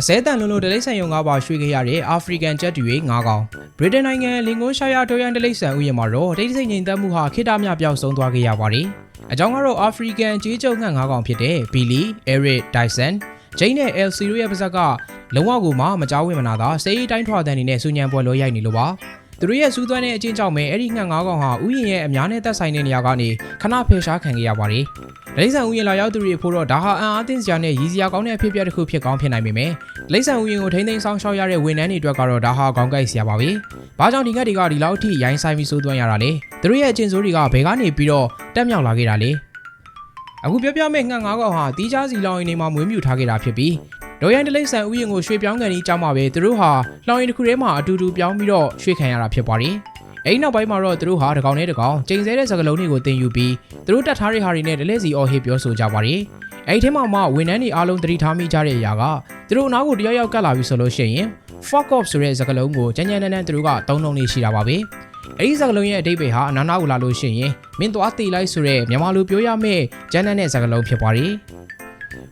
အစဲတန်လုံးလုံးဒလိဆန်ယုံငါးပါရွှေ့ခဲ့ရတဲ့အာဖရိကန်ဂျက်တူတွေငါးကောင်ဗြိတိန်နိုင်ငံလင်ကွန်းရှာယာတိုရန်ဒလိဆန်ဥယျာဉ်မှာတော့ဒိတ်စိတ်ငြိမ်သက်မှုဟာခေတ္တမြပြောက်ဆုံးသွားခဲ့ရပါတယ်အကြောင်းကတော့အာဖရိကန်ကြေးကျုပ်ငှက်ငါးကောင်ဖြစ်တဲ့ဘီလီအဲရစ်ဒိုင်ဆန်ဂျိန်းနဲ့အယ်စီရိုရဲ့ပါဇက်ကလုံးဝကိုမှမကြောက်ဝင်မနာသာစေးတိုင်းထွာတဲ့အနေနဲ့စူညံပွဲလို့ရိုက်နေလို့ပါ သူတို့ရဲ့စူးသွမ်းတဲ့အချင်းကြောင့်ပဲအဲ့ဒီငှက်ငါးကောင်ဟာဥယျာဉ်ရဲ့အများနဲ့သက်ဆိုင်တဲ့နေရာကနေခဏဖယ်ရှားခံခဲ့ရပါတယ်ဒလိဆန်ဥယျာဉ်လာရောက်သူတွေဖို့တော့ဒါဟာအံ့အားသင့်စရာနဲ့ရည်စရာကောင်းတဲ့အဖြစ်အပျက်တစ်ခုဖြစ်ကောင်းဖြစ်နိုင်ပေမဲ့လိမ့်ဆန်ဦးရင်ကိုထိမ့်သိမ်းဆောင်ရှောက်ရတဲ့ဝန်ထမ်းတွေအတွက်ကတော့ဒါဟာခေါင်းကိုက်စရာပါပဲ။ဘာကြောင့်ဒီငက်တွေကဒီလောက်ထိရိုင်းဆိုင်ပြီးစိုးသွမ်းရတာလဲ။သူတို့ရဲ့အကျင့်ဆိုးတွေကဘယ်ကနေပြီးတော့တက်မြောက်လာခဲ့တာလဲ။အခုပြောပြမယ့်ငှက်ငါးကောင်ဟာတီးခြားစီလောင်ရင်တွေမှာမွေးမြူထားခဲ့တာဖြစ်ပြီး ဒေါ်ရန်ဒလိမ့်ဆန်ဦးရင်ကိုရွှေပြောင်းကန်ကြီးကြောင်းမှာပဲသူတို့ဟာလောင်ရင်တစ်ခုထဲမှာအတူတူပြောင်းပြီးတော့ရွှေခံရတာဖြစ်ပါတယ်။အဲ့ဒီနောက်ပိုင်းမှာတော့သူတို့ဟာတကောင်နဲ့တကောင်ချိန်ဆတဲ့စကလုံးတွေကိုတင်ယူပြီးသူတို့တတ်ထားတဲ့ဟာတွေနဲ့ဒလဲစီအော်ဟစ်ပြောဆိုကြပါတယ်။အဲ့ဒီထဲမှာမှဝန်ထမ်းတွေအားလုံးသတိထားမိကြတဲ့အရာကသူတို့အနားကိုတယောက်ယောက်ကတ်လာပြီဆိုလို့ရှိရင် fuck off ဆိုတဲ့စကားလုံးကိုကြမ်းကြမ်းတမ်းတမ်းသူတို့ကသုံးလုံးလေးရှိတာပါပဲ။အဲ့ဒီစကားလုံးရဲ့အဓိပ္ပာယ်ဟာအနားနာကိုလာလို့ရှိရင်မင်းသွားတေးလိုက်ဆိုတဲ့မြန်မာလိုပြောရမယ့်ကြမ်းတမ်းတဲ့စကားလုံးဖြစ်ပါတယ်။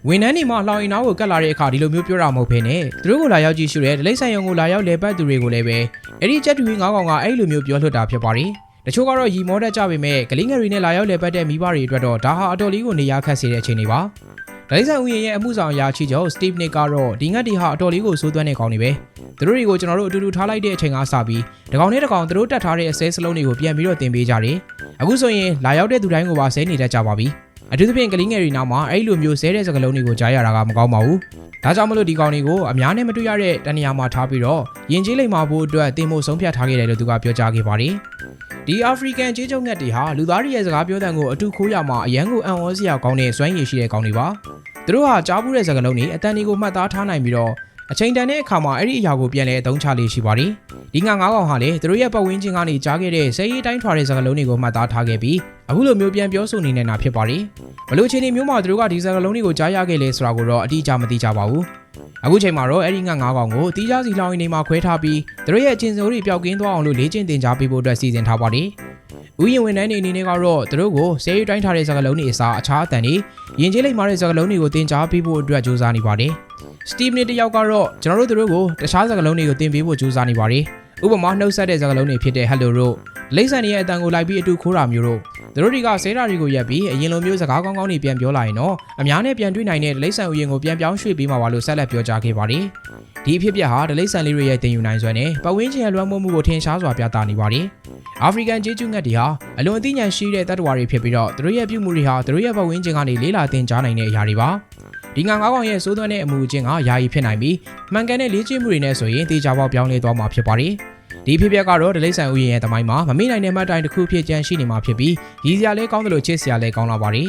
ဝန်ထမ်းတွေမှလှောင်ရင်နားကိုကတ်လာတဲ့အခါဒီလိုမျိုးပြောတာမဟုတ်ဘဲနဲ့သူတို့ကိုလာရောက်ကြည့်ရှုတဲ့ဒလိမ့်ဆိုင်ယုံကိုလာရောက်လဲပတ်သူတွေကိုလည်းပဲအဲ့ဒီချက်တူကြီးငါးကောင်ကအဲ့လိုမျိုးပြောလွှတ်တာဖြစ်ပါတယ်။တချို့ကတော့ရီမောတတ်ကြပေမဲ့ကလေးငယ်တွေနဲ့လာရောက်လဲပတ်တဲ့မိဘတွေအတွက်တော့ဒါဟာအတော်လေးကိုနေရာခတ်စေတဲ့အခြေအနေပါ။ဒလိမ့်ဆိုင်ဦးရင်ရဲ့အမှုဆောင်အရာရှိချုပ်စတီဗ်နစ်ကတော့ဒီငတ်တီဟာအတော်လေးကိုစိုးသွမ်းနေကောင်းနေပဲ။သူတို့တွေကိုကျွန်တော်တို့အတူတူထားလိုက်တဲ့အချိန်ကစပြီးတကောင်နဲ့တကောင်သူတို့တတ်ထားတဲ့အစဲစလုံးတွေကိုပြန်ပြီးတော့တင်ပေးကြတယ်။အခုဆိုရင်လာရောက်တဲ့သူတိုင်းကိုပါဆဲနေတတ်ကြပါပြီ။ အထူးသဖြင့်ကလေးငယ်တွေနောက်မှာအဲ့လိုမျိုးဆဲတဲ့စကလုံးတွေကိုကြားရတာကမကောင်းပါဘူး။ဒါကြောင့်မလို့ဒီကောင်တွေကိုအများနဲ့မတွေ့ရတဲ့တနေရာမှာထားပြီးတော့ယဉ်ကျေးလိမ္မာဖို့အတွက်တင်ဖို့ဆုံးဖြတ်ထားခဲ့တယ်လို့သူကပြောကြားခဲ့ပါတယ်။ဒီအာဖရိကန်ကြေးကျုံငတ်တွေဟာလူသားတွေရဲ့စကားပြောတဲ့ကိုအတူခိုးရမှာအရန်ကိုအံ့ဩစရာကောင်းတဲ့စွမ်းရည်ရှိတဲ့ကောင်တွေပါ။သူတို့ဟာကြားဘူးတဲ့စကားလုံးတွေအတန်တွေကိုမှတ်သားထားနိုင်ပြီးတော့အချိန်တန်တဲ့အခါမှာအဲ့ဒီအရာကိုပြန်လဲအသုံးချလေးရှိပါတယ်။ ဒီငါငါးကောင်ဟာလေသူတို့ရဲ့ပတ်ဝန်းကျင်ကနေကြားခဲ့တဲ့ဆဲရီတိုင်းထွာတဲ့စကားလုံးတွေကိုမှတ်သားထားခဲ့ပြီးအခုလိုမျိုးပြန်ပြောဆိုနေနေတာဖြစ်ပါတယ်။ဘလို့ချင်းနေမျိုးမှာသူတို့ကဒီစကားလုံးတွေကိုကြားရခဲ့လဲဆိုတာကိုတော့အတိအကျမသိကြပါဘူး။အခုချိန်မှာတော့အဲ့ဒီငါငါးကောင်ကိုတီးခြားစီလောင်းရင်းနေမှာခွဲထားပြီးသူတို့ရဲ့အချင်းစိုးတွေပျောက်ကင်းသွားအောင်လို့လေ့ကျင့်သင်ကြားပေးဖို့အတွက်စီစဉ်ထားပါတယ်။ဥယျာဉ်ဝန်ထမ်းတွေအနေနဲ့ကတော့သူတို့ကိုဆဲရီတိုင်းထားတဲ့စကားလုံးတွေအစားအခြားအတန်တွေယဉ်ကျေးလိမ့်မာတဲ့စကားလုံးတွေကိုသင်ကြားပေးဖို့အတွက်ကြိုးစားနေပါတယ်။ Steve နဲ့တယောက်ကတော့ကျွန်တော်တို့သူတို့ကိုတခြားစကားလုံးတွေကိုသင်ပေးဖို့ကြိုးစားနေပါတယ်။ ဥပမာနှုတ်ဆက်တဲ့စကားလုံးတွေဖြစ်တဲ့ hello တို့လိမ့်ဆန်ရဲ့အတန်ကိုလိုက်ပြီးအတူခိုးတာမျိုးတို့သူတို့တွေကဆဲတာတွေကိုရက်ပြီးအရင်လိုမျိုးစကားကောင်းကောင်းတွေပြန်ပြောလာရင်တော့အများနဲ့ပြန်တွေ့နိုင်တဲ့လိမ့်ဆန်ဥယျာဉ်ကိုပြန်ပြောင်းရွှေ့ပေးမှာပါလို့ဆက်လက်ပြောကြားခဲ့ပါတယ်။ဒီအဖြစ်အပျက်ဟာဒလိမ့်ဆန်လေးတွေရဲ့တင်ယူနိုင်စွမ်းနဲ့ပတ်ဝန်းကျင်ရဲ့လွှမ်းမိုးမှုကိုထင်ရှားစွာပြသနေပါတယ်။အာဖရိကန်ကျေးကျူးငတ်တွေဟာအလွန်အသိဉာဏ်ရှိတဲ့တတ္တဝါတွေဖြစ်ပြီးတော့သူတို့ရဲ့ပြုမှုတွေဟာသူတို့ရဲ့ပတ်ဝန်းကျင်ကနေလေးလာတင်ကြားနိုင်တဲ့အရာတွေပါ။ဒီငါငါးကောင်ရဲ့စိုးသွမ်းတဲ့အမှုအချင်းကယာယီဖြစ်နိုင်ပြီးမှန်ကန်တဲ့လေ့ကျင့်မှုတွေနဲ့ဆိုရင်တေချာပေါက်ပြောင်းလဲသွားမှာဖြစ်ပါတယ်။ ဒီဖြစ်ပျက်ကတော့ဒလိမ့်ဆန်ဥယျာဉ်ရဲ့တမိုင်းမှာမမေ့နိုင်တဲ့မှတ်တိုင်တစ်ခုဖြစ်ကျန်ရှိနေမှာဖြစ်ပြီးရည်စရာလဲကောင်းတယ်လို့ချစ်စရာလဲကောင်းလာပါတယ်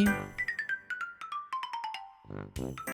။